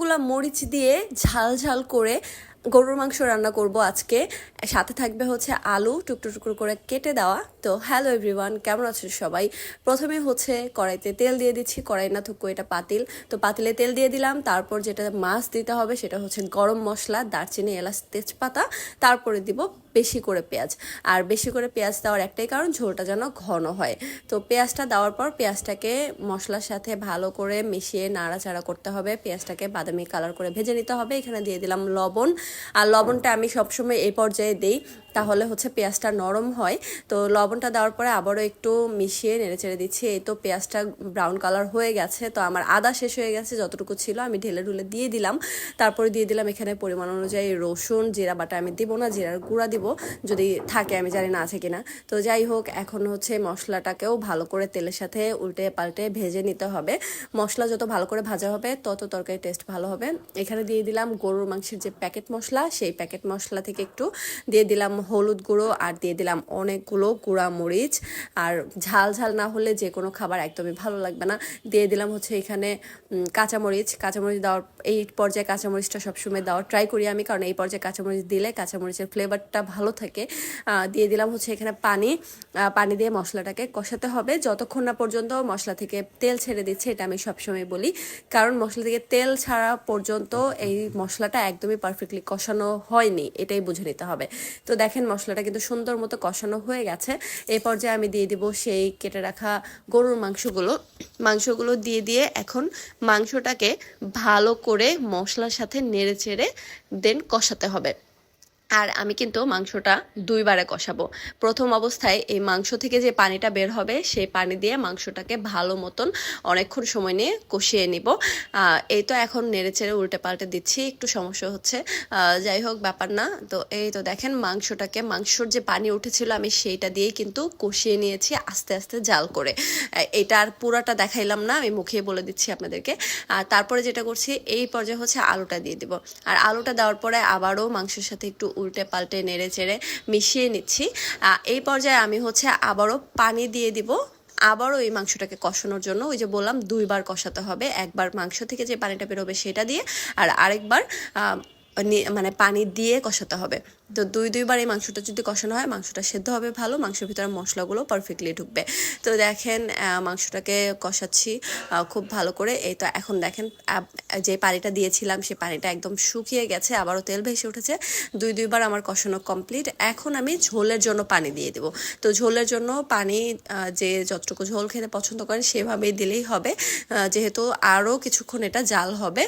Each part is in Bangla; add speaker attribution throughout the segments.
Speaker 1: এতগুলা মরিচ দিয়ে ঝাল ঝাল করে গরুর মাংস রান্না করব আজকে। সাথে থাকবে হচ্ছে আলু টুকরো টুকরো করে কেটে দেওয়া। তো হ্যালো এভরিওয়ান কেমন আছো সবাই? প্রথমে হচ্ছে কড়াইতে তেল দিয়ে দিচ্ছি, কড়াই না থুকো, এটা পাতিল। তো পাতিলে তেল দিয়ে দিলাম, তারপর যেটা মাছ দিতে হবে সেটা হচ্ছে গরম মশলা, দারচিনি, এলাচ, তেজপাতা। তারপরে দিব বেশি করে পেঁয়াজ। আর বেশি করে পেঁয়াজ দেওয়ার একটাই কারণ ঝোলটা যেন ঘন হয়। তো পেঁয়াজটা দেওয়ার পর পেঁয়াজটাকে মশলার সাথে ভালো করে মিশিয়ে নাড়াচাড়া করতে হবে। পেঁয়াজটাকে বাদামি কালার করে ভেজে নিতে হবে। এখানে দিয়ে দিলাম লবণ। আর লবণটা আমি সবসময় এই পর্যায়ে দিই, তাহলে হচ্ছে পেঁয়াজটা নরম হয়। তো লবণটা দেওয়ার পরে আবারও একটু মিশিয়ে নেড়ে চেড়ে দিচ্ছি। এই তো পেঁয়াজটা ব্রাউন কালার হয়ে গেছে। তো আমার আদা শেষ হয়ে গেছে, যতটুকু ছিল আমি ঢেলে ঢুলে দিয়ে দিলাম। তারপরে দিয়ে দিলাম এখানে পরিমাণ অনুযায়ী রসুন, জিরা বাটা আমি দিব না, জিরার গুঁড়া দিব যদি থাকে, আমি জানি না আছে কিনা। তো যাই হোক, এখন হচ্ছে মশলাটাকেও ভালো করে তেলের সাথে উল্টে পাল্টে ভেজে নিতে হবে। মশলা যত ভালো করে ভাজা হবে, তত তরকারি টেস্ট ভালো হবে। এখানে দিয়ে দিলাম গরুর মাংসের যে প্যাকেট মশলা, সেই প্যাকেট মশলা থেকে একটু দিয়ে দিলাম হলুদ গুঁড়ো আর দিয়ে দিলাম অনেকগুলো গুঁড়া মরিচ আর ঝাল ঝাল না হলে যে কোনো খাবার একদমই ভালো লাগবে না। দিয়ে দিলাম হচ্ছে এখানে কাঁচামরিচ। কাঁচামরিচ দেওয়ার, এই পর্যায়ে কাঁচামরিচটা সবসময় দেওয়ার ট্রাই করি আমি। কারণ এই পর্যায়ে কাঁচামরিচ দিলে কাঁচামরিচের ফ্লেভারটা ভালো থাকে। দিয়ে দিলাম হচ্ছে এখানে পানি। পানি দিয়ে মশলাটাকে কষাতে হবে। যতক্ষণ না পর্যন্ত মশলা থেকে তেল ছেড়ে দিচ্ছে, এটা আমি সবসময় বলি। কারণ মশলা থেকে তেল ছাড়া পর্যন্ত এই মশলাটা একদমই পারফেক্টলি কষানো হয়নি, এটাই বুঝে নিতে হবে। তো দেখেন মশলাটা কিন্তু সুন্দর মতো কষানো হয়ে গেছে। এই পর্যায়ে আমি দিয়ে দিব সেই কেটে রাখা গরুর মাংসগুলো। মাংসগুলো দিয়ে দিয়ে এখন মাংসটাকে ভালো করে মশলার সাথে নেড়ে চেড়ে দেন কষাতে হবে। আর আমি কিন্তু মাংসটা দুইবারে কষাবো। প্রথম অবস্থায় এই মাংস থেকে যে পানিটা বের হবে, সেই পানি দিয়ে মাংসটাকে ভালো মতন অনেকক্ষণ সময় নিয়ে কষিয়ে নিব। এই তো এখন নেড়ে চেড়ে উল্টে পাল্টে দিচ্ছি, একটু সমস্যা হচ্ছে। যাই হোক, ব্যাপার না। তো এই তো দেখেন মাংসটাকে, মাংসর যে পানি উঠেছিল, আমি সেইটা দিয়েই কিন্তু কষিয়ে নিয়েছি আস্তে আস্তে জাল করে। এটা আর পুরাটা দেখাইলাম না, আমি মুখে বলে দিচ্ছি আপনাদেরকে। আর তারপরে যেটা করছি, এই পর্যায়ে হচ্ছে আলুটা দিয়ে দিব। আর আলুটা দেওয়ার পরে আবারও মাংসের সাথে একটু উল্টে পাল্টে নেড়ে চেড়ে মিশিয়ে নিচ্ছি। এই পর্যায়ে আমি হচ্ছে আবারও পানি দিয়ে দিব। আবারও এই মাংসটাকে কষানোর জন্য ওই যে বললাম, দুইবার কষাতে হবে। একবার মাংস থেকে যে পানিটা বেরোবে সেটা দিয়ে, আর আরেকবার মানে পানি দিয়ে কষাতে হবে। তো দুই, দুইবার এই মাংসটা যদি কষানো হয়, মাংসটা সেদ্ধ হবে ভালো, মাংসের ভিতরে মশলাগুলো পারফেক্টলি ঢুকবে। তো দেখেন মাংসটাকে কষাচ্ছি খুব ভালো করে। এই তো এখন দেখেন যে পানিটা দিয়েছিলাম সেই পানিটা একদম শুকিয়ে গেছে, আবারও তেল ভেসে উঠেছে। দুই, দুইবার আমার কষানো কমপ্লিট এখন আমি ঝোলের জন্য পানি দিয়ে দেবো। তো ঝোলের জন্য পানি যে যতটুকু ঝোল খেতে পছন্দ করেন, সেভাবেই দিলেই হবে। যেহেতু আরও কিছুক্ষণ এটা জাল হবে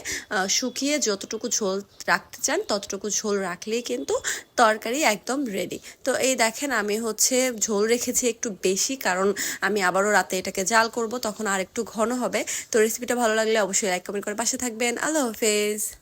Speaker 1: শুকিয়ে যতটুকু ঝোল রাখতে চান, ততটুকু ঝোল রাখলেই কিন্তু তরকারি একদম রেডি তো এই দেখেন আমি হচ্ছে ঝোল রেখেছি একটু বেশি, কারণ আমি আবারও রাতে এটাকে জাল করব, তখন আর একটু ঘন হবে। তো রেসিপিটা ভালো লাগলে অবশ্যই লাইক কমেন্ট করে পাশে থাকবেন। আল্লাহ হাফেজ।